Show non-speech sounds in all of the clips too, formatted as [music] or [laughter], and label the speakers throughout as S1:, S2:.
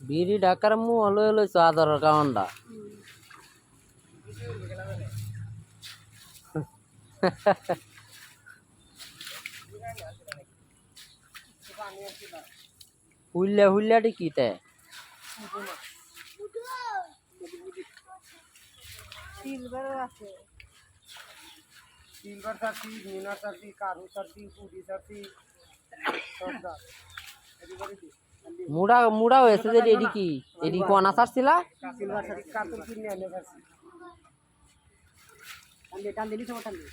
S1: বিড়ি ডাকার মু হলো হলো আদরের কারণটা [laughs] হুল্লা হুল্লাটি কি তে?
S2: সিলভারও আছে।
S3: সিলভার সার্টি কারু সার্টি পুডি সার্টি
S1: মুড়া মুড়া হয়েছে যে এডি কি? এডি কোনা ছাড়ছিলা
S3: সিলভার সার্টি কাতুর কিনে আনে পারছি। টান টান দিলি সব টান দিলি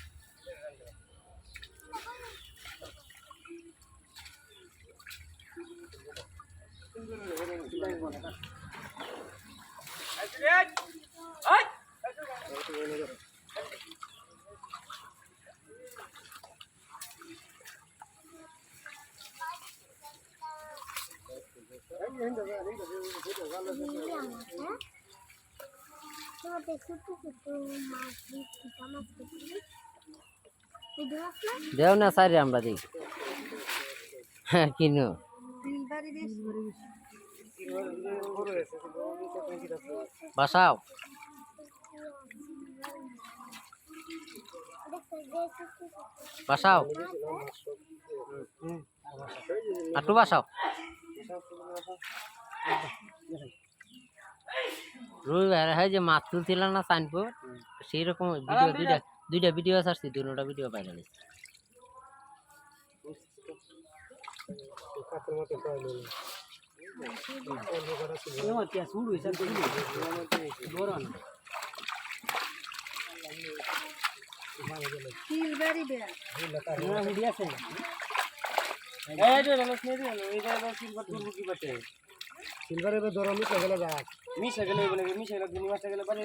S1: দেও না সাইরে আমরা দিই হ্যাঁ কিনো। বাসাও? বাসাও? আটু বাসাও? রুই ভাই হ্যাঁ যে মাছ তুলছিল না সাইনপুর সেই রকম ভিডিও দুইটা দুইটা ভিডিও ছাড়ছি দুটা ভিডিও পাইলে
S3: কাতুর মতো ఏమో చూడు ಸಿಲ್ವರ್ ದೂರ
S4: ಮೀಸಗಲ ಮೀಸಗಲ ಮೀಸಗಲ ಬರೀ